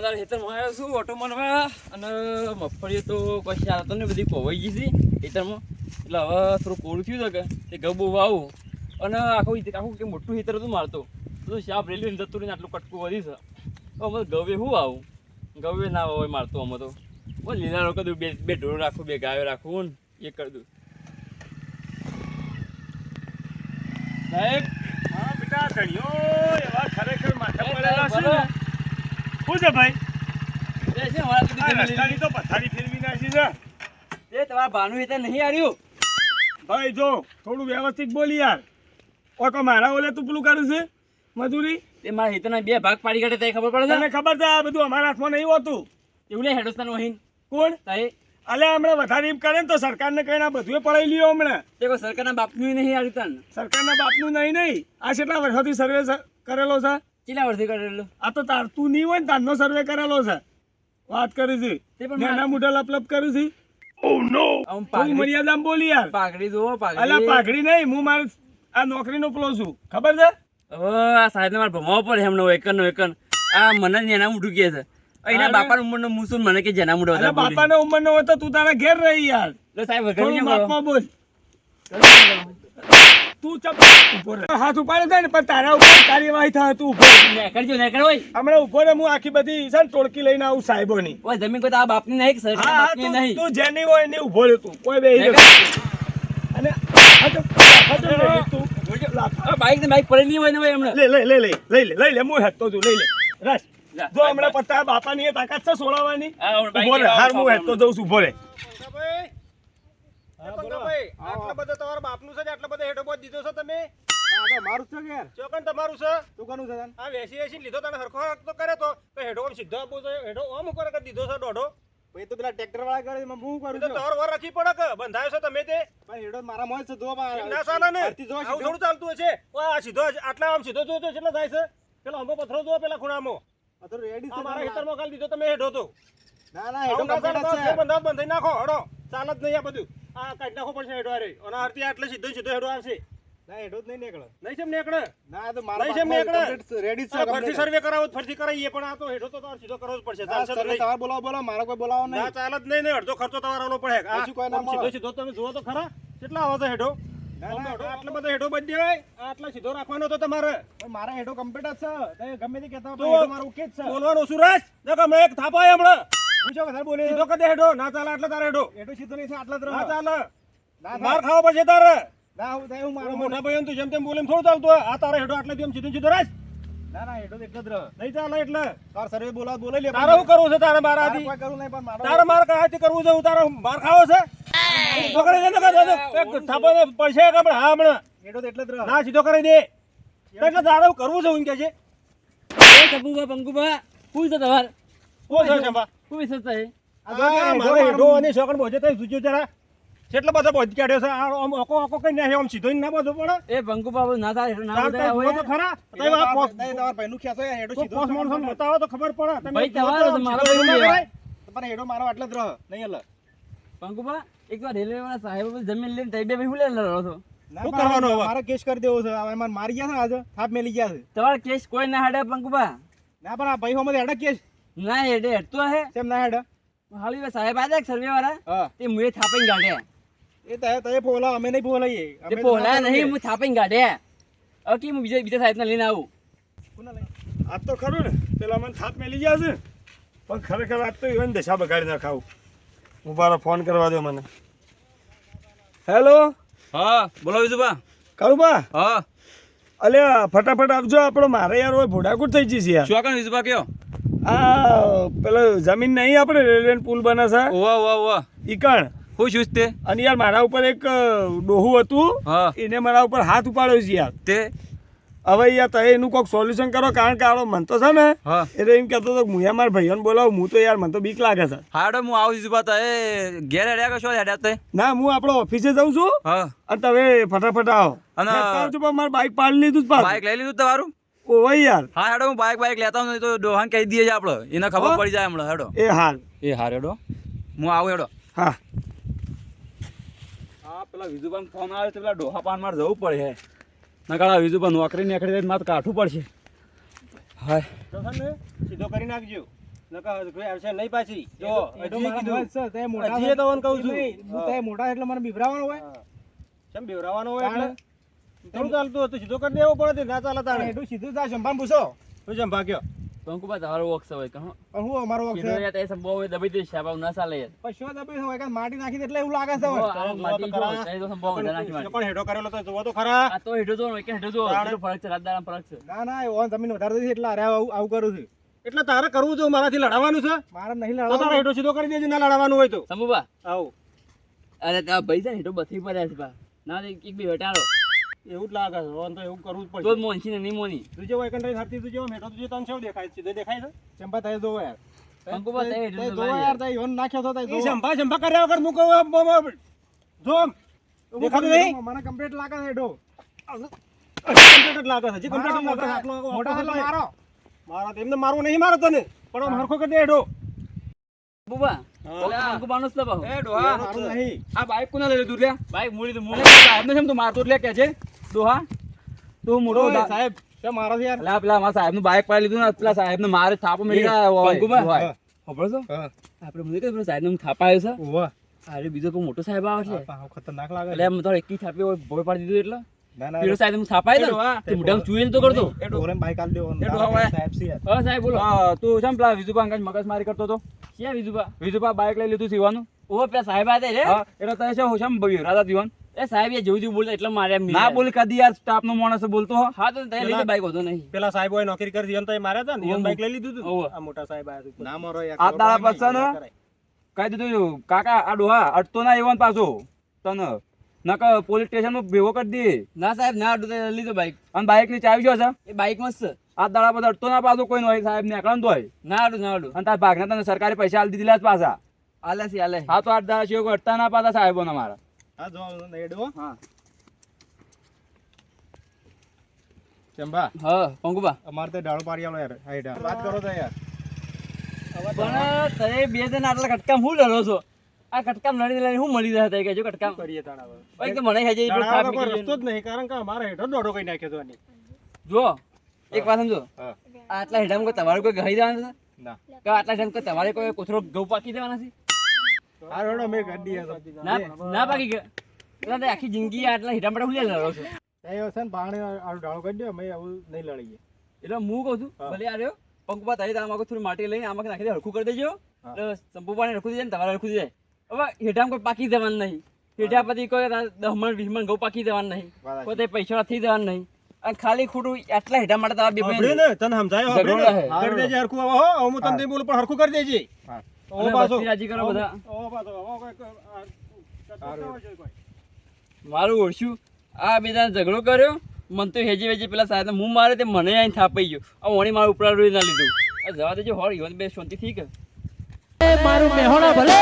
મારા ખેતરમાં આવ્યો છું, ઓટો મારવા અને મગફળી તો પછી આ તો ને બધી કોવાઈ ગઈ હતી ખેતરમાં. એટલે હવે થોડું કોળું થયું કે તે ગબુ વાવું. અને આખું આખું કે મોટું હિતર હતું મારતો તો. શાપ રેલવે જતું રહીને આટલું કટકું વધી છે. તો અમે ગવે શું આવું? ગવે ના હોય મારતો અમે તો. બસ લીલા લોકો બે બે ઢોળ રાખું, બે ગાયો રાખું ને એ કરી દઉં. સાહેબ? હા, બેટા, ધણીઓ એવા ખરેખર માથે એ પડેલા છે બોલો. ને. શું છે ભાઈ? એ રસ્તાની તો પથારી ફેરવી નાખી છે. એ તમારા ભાનું હિતર નહીં આવ્યું ભાઈ જો થોડું વ્યવસ્થિત બોલી યાર. ઓકો મારા ઓલે તું પેલું કરું છે મજૂરી? તે મારા હિતરના બે ભાગ પાડી કાઢે તે ખબર પડે તને ખબર છે આ બધું અમારા હાથમાં નહીં હોતું? એવું નહીં હેડોસ્તાન વહીન. કોણ? તાએ અલે હમણાં વધારે એમ કરે ને તો સરકારને કહીને આ બધું પડાઈ લ્યો હમણાં. તે કોઈ સરકારના બાપનું નહીં આવ્યું તન. સરકારના બાપનું નહીં નહીં. આ કેટલા વર્ષોથી સર્વે કરેલો છે? કેટલા વર્ષથી કરેલું? આ તો તાર તું નહીં હોય ને તારનો સર્વે કરેલો છે. વાત કરી છે. તે પણ નાના મોટા લપલપ કરું છે. આમ થોડી પાઘડી મર્યાદામાં બોલી યાર. પાઘડી જુઓ અલા પાઘડી પાઘડી નહીં હું મારે આ નોકરીનો પેલો છું. ખબર છે? હવે આ સાહેબને મારે ભમાવો પડે એમનો એકન નો એકન. આ મને નેના એના કે છે. અરે. બાપાનું ઉંમરનો મૂસું મને કે જેના મોઢું અરે વધારે બોલી. બાપાને ઉંમરનો હોય તો તું તારા ઘેર રહી યાર. સાહેબ વગર બોલો. તું ચપ ઊભો રહે. હાથ ઉપાડે થાય ને પણ તારા ઉપર કાર્યવાહી થાય તું ઊભો. નેકળજો, નેકળ હોય. હમણાં ઊભો રહે હું આખી બધી છે ને ટોળકી લઈને આવું સાહેબોની. ઓય જમીન કોઈ તો આ બાપની નહીં સર બાપની નહીં. તું જેની હોય ને ઊભો રહે તું. કોઈ બે અને બાઈક ને બાઈક પડેલી હોય ને ભાઈ હમણાં. લે લે લે લે લઈ લે લઈ લે હું હેતો છું લઈ લે. રસ જો હમણાં પત્તા બાપાની તાકાત છે સોળાવાની હા, ઊભો રહે હાર હું હેતો જઉં છું ઊભો રહે. આટલા બધા તમારા બાપનું છે ને આટલા બધા હેઠો બોજ દીધો છો તમે? મારું છે ઘેર. ચોકન તમારું છે? તું કોનું છે આ વેસી વેસી લીધો તને હરખો તો કરે તો. તો હેઠો આમ સીધો આપવો જોઈએ હેઠો આમ ઉપર કરી દીધો છે દોઢો. પછી તો પેલા ટ્રેક્ટર વાળા કરે એમાં હું કરું તો છું? વર રાખી પડે કે? બંધાયો છે તમે તે? ભાઈ હેડો મારા મોજ છે જો ના ચાલે ને? આવું થોડું ચાલતું હશે. આ સીધો આટલા આમ સીધો કેટલો થાય છે. પેલો અંબો પથરો પેલા ખૂણામાં. આ તો રેડી છે મારા દીધો તમે તો. ના ના હેડો ના તો. બંધાવ બંધાઈ નાખો હડો. ચાલે જ નહીં આ બધું. આ કાઢી નાખો પડશે હેઠો હારે. અને આરતી આટલે સીધો સીધો હેઠો આવશે. ના હેડો જ નહીં નીકળે. નહીં છે નીકળે? ના તો મારા નહીં છે નીકળે. રેડી જ છે ફરતી સર્વે કરાવો ફરતી કરાવીએ પણ આ તો હેઠો તો તમારે સીધો કરવો જ પડશે. ચાલશે તો તમારે બોલાવો બોલાવો મારા કોઈ બોલાવો ના ચાલે જ નહીં ને અડધો ખર્ચો તમારો પડે. આ પછી કોઈ ના સીધો સીધો તમે જુઓ તો ખરા. કેટલા આવો છે હેઠો આટલો બધો હેઠો બધી દેવાય આટલો સીધો રાખવાનો તો તમારે. મારા હેડો complete જ છે. ગમે તે કહેતા તો હોય, મારો okay જ છે. બોલવાનું સુરેશ દેખો એક થાપો હમણાં. હું વધારે બોલે સીધો કદે હેઠો ના ચાલે આટલો તારે હેડો. સીધો નહીં આટલા રહો. ના ચાલે. માર ખાવો પડશે તારે. ના હું હું મારો મોટા ભાઈ તું જેમ તેમ બોલે થોડું ચાલતો આ તારે હેડો આટલે તેમ સીધું સીધું રાખ. ના ના હેડો તો એટલો જ રહો. નહીં ચાલે એટલે. તાર સર્વે બોલાવો બોલાવી લે તારે શું કરવું છે તારે મારા આથી કરવું નહીં પણ મારો તારે કરવું છે? હું તારે માર ખાવો છે? પકડી થાપો પડશે કે હા હમણાં. હેડો એટલો જ રહો. ના સીધો કરી દે. એટલે તારે કરવું છે હું કે છે? એ ટપુભા, પંકુભા, શું છે તમારે? શું છે ચંપા? શું વિશે છે? આ જો કે આ હેડો મારો મારો- અને શોકણ બોજે તો જોજો જરા. કેટલા બધા બોજ કાઢ્યો છે. આ આમ ઓકો ઓકો કઈ નાખ્યો આમ સીધો ના બધો એ ના થાય, ના તાર હોય. તો ખરા. હેડો આ પોસ- નહીં, તમારા ભાઈનું ખેંચો યાર, હેડો સીધો પોસ છે, બતાવો તો ખબર પડે. તમે ભાઈ, તમારો મારો ભાઈ નહીં કરાય. પણ હેડો મારો આટલો જ રહો નહીં એટલે પંકુભા, એક રેલવે વાળા સાહેબ જમીન લઈને તઈ બે ભાઈ હું લઈને લડો છો? શું પણ હવે? મારે કેસ કરી દેવો છે. હવે મારી ગયા છે ને આજે થાપ મેલી ગયા છે. તમારો કેસ કોઈ ના હાડે પંકુભા ના પણ આ ભાઈ હોમાં હેડો કેસ ના હેડે હેડતો હે. કેમ ના હેડો? હાલી સાહેબ આજા સર્વે વાળા હા. તે મુએ થાપીને ગાડે એ તે તે ફોલા અમે નહીં ફોલાઈએ. તે તો નહીં હું થાપીને ગાડે ઓકે કે હું બીજા બીજા સાહેબને લઈને આવું? કોના લઈ? આ તો ખરું ને. પેલા મને થાપ મેલી ગયા છે. પણ ખરેખર આજ તો ઇવન દશા બગાડી નાખાવું. બારો ફોન કરવા દો મને. હેલો? હા બોલો વિજુભા. કરું બા હા. અલ્યા ફટાફટ આપજો આપણો મારે યાર હોય ભોડાકૂટ થઈ જશે યાર. શું કણ વિજુભા કયો? આ પેલો જમીન નહીં આપણે રેલવે પુલ બને છે. ઓવા ઓવા ઓવા ઈકણ હું છું તે. અને યાર મારા ઉપર એક ડોહું હતું. હા. એને મારા ઉપર હાથ ઉપાડ્યો છે યાર. તે? હવે યાર તમે એનું કોઈક સોલ્યુશન કરો કારણ કે આડો મન તો છે ને. હા. એટલે એમ કહેતો હતો હું મારા ભાઈઓને બોલાવું હું તો યાર મને તો બીક લાગે છે. હાડો હું આવું છું તા એ ઘેર હેડ્યા કશો શું હેડ્યા તે ના હું આપણો ઓફિસે જાઉં છું. હા. અને તમે ફટાફટ આવો. અને- મારું બાઇક પાડી લીધું બાઇક લઈ લીધું તમારું? ઓય યાર. હા હેડો હું બાઇક બાઇક લેતા હું તો ડોહાન કહી દઈએ આપણે. એને ખબર પડી જાય હમણાં હેડો. એ હાલ. એ હાર હેડો. હું આવું હેડો. હા. હા પેલા વિજુભાઈ ફોન આવે તો પેલા ડોહા પાન માર જવું પડે હે. નકાળા વિજુભાઈ નોકરી નીકળી જાય મારે કાઠું પડશે. હા સીધો કરી નાખજો. નકર કોઈ આવશે પાછી. જો એ તો હજી મારા કીધું મોજ છે, તે મોટા એટલે મને બિભરાવાનો હોય. કેમ બેવરાવાનો હોય એટલે ચાલતું હતું સીધો કરી દેવો પડે ના ચાલે તાણે. એટલું સીધું જા સંભાન પૂછો. શું છે ભાગ્યો કંકુબા તમારો વોક્સ હોય કહો હું. અમારો વોક્સ હોય યાર તે સંભવ હોય દબાઈ દઈશ સાહેબ ના ચાલે યાર. પણ શું દબી હોય? કે માટી નાખી દે એટલે એવું લાગે છે માટી જો, એ તો સંભવ વધારે નાખી માટી. પણ હેડો કરેલો તો જોવો તો ખરા. આ તો હેડો જો કે હેડો જો. ફરક છે રાત ફરક છે. ના ના ઓન જમીન વધારે દીધી એટલે અરે આવું આવું કરું છું. એટલે તારે કરવું જો મારાથી લડાવવાનું છે? મારે નહીં તો તારે લડવાનું. હેડો સીધો કરી દેજે ના લડાવવાનું હોય તો. શંભુબા આવો. અરે ત્યાં ભાઈ છે ને હેઠો બથી પડ્યા છે બા ના એક બે હટાડો. એવું જ લાગે છે. ઓન તો એવું કરવું જ તો જ પડશે મોનસી ને નહીં મોની તું જે હોય કંટાઈ થતી તું જેવો મેટો તું જે તને શું દેખાય છે? દેખાય છે? ચંપા થાય જોવો યાર. અંકુબા થાય તે જોવો દબાઈ યાર. થાય તે નાખ્યો તો થાય ચંપા સંભા સંભા કર્યા વગર મૂકો. જો. દેખાતું નહીં? મને કમ્પ્લીટ લાગે છે ડો કમ્પ્લીટ લાગે છે. હજી કમ્પ્લીટ જ લાગે છે. આટલો મોટો આટલો મારો. મારા તો એમને મારવું નહીં મારો તને. પણ આમ હરખો કરી દે જ નહીં. આ બાઈક કોના લઈ લીધું લે બાઈક મૂડી તો તું મારતો એટલે કે છે? દોહા તું મોટો ઓય, સાહેબ તે મારો છે યાર? એટલે પેલા મારા સાહેબનું બાઈક પાડી લીધું ને પેલા સાહેબ ને મારે થાપો મેળી ગયા હોય. ખબર છે? આપણે મને કીધું પેલો સાહેબને થાપા આવ્યો છે. ઓવા. અરે બીજો કોઈ મોટો સાહેબ આવે છે. ખતરનાક લાગે એટલે આમ તો એકી થાપી હોય ભોય પાડી દીધું એટલે. ના ના સાહેબ એમ થાપાય એડો, તે મોઢામાં ચૂઈને તો કરતો. ઓરે બાઈક આલ દેવો સાહેબ છે હા સાહેબ બોલો. તું પેલા વિજુભા અંગાજ કરતો ક્યાં બીજું વિજુભા બાઈક લઈ લીધું સીવાનું પેલા સાહેબ આવ્યા રે. એટલે તને છે હું છે દીવાન એ સાહેબ એ જેવું જેવું બોલતા એટલે મારે એમ ના બોલ કદી યાર સ્ટાફ નો માણસ બોલતો હા. તો તને લઈને બાઈક હતો નહીં. પેલા સાહેબ હોય નોકરી કરી દીધી તો એ માર્યા હતા ને ઓહો. બાઈક લઈ લીધું હતું આ મોટા સાહેબ આયા ના મારો યાર આ તારા પાછા ને કહી દીધું કાકા આ ડોહા અટતો ના એવન પાછો. તને. નક પોલીસ સ્ટેશનમાં ભેગો કરી દે. ના સાહેબ ના અડું તો લીધો બાઈક અને બાઈકની ચાવી જો છે. એ બાઈક મસ્ત આ દાડા બધા અટતો ના પાછો કોઈ નો. હોય સાહેબ ને એકલા તો હોય. ના અડું ના અડું અને તાર ભાગના તને સરકારી પૈસા આલી દીધેલા જ પાછા. આલે છે આલે હા તો આઠ દાડા છે અટતા ના પાછા સાહેબો ના મારા હા જો એડો હા. ચંબા હા પંકુબા અમારે તે ડાળો પાડી આલો યાર હા વાત કરો તો યાર. પણ તને બે જણ આટલા કટકામ હું લડો છો? આ કટકામ લડી લડી હું મળી રહ્યા કે જો કટકામ? કરીએ તાણા ભાઈ કે મને હજી રસ્તો જ નહીં કારણ કે અમારે હેઠો દોડો કઈ નાખ્યો હતો જો એક વાત સમજો. આટલા હેડામાં કોઈ તમારે કોઈ ગહી દેવાના ના. આટલા કોઈ તમારે કોઈ કોથરો ઘઉં પાકી દેવાના છે? હાર હેડો ગાડી હતો ના ના પાકી એટલે તો આખી જિંદગી આટલા હેડા માટે હું લડો છો. એ છે પાણી આડો ડાળો કરી દો મેં આવું નહીં લડીએ એટલે હું કહું છું ભલે આ રહ્યો પંકુબા તારી તારા થોડી માટી લઈને આમાં નાખી દે હરખું કરી દેજો. હા. એટલે સંપુ પાણી હરખું થઈ જાય ને તમારે હરખું થઈ હવે હેઠામાં કોઈ પાકી દેવાનું નહીં. હેઠા પછી કોઈ દસ મણ વીસ મણ ઘઉં પાકી દેવાનું નહીં. કોઈ પૈસા નથી જવાનું નહીં. અને ખાલી ખોટું આટલા હેઠા માટે તમારા બે ને તને સમજાય. કરી દેજે હરખું હો હું તને બોલું પણ હરખું કરી દેજે. હા. ઓ પાછો. રાજી કરો બધા. ઓ પાછો. ઓ કોઈ-. મારું ઓળખ્યું આ બેદા ઝઘડો કર્યો. મન તો હેજી વેજી પેલા સાહેબ હું મારે તે મને અહીં થાપાઈ ગયો. આ ઓણી મારું ઉપરા રોઈ ના લીધું. આ જવા દેજો હોળ યોન બે શાંતિ ઠીક મારું મેહોણા ભલે.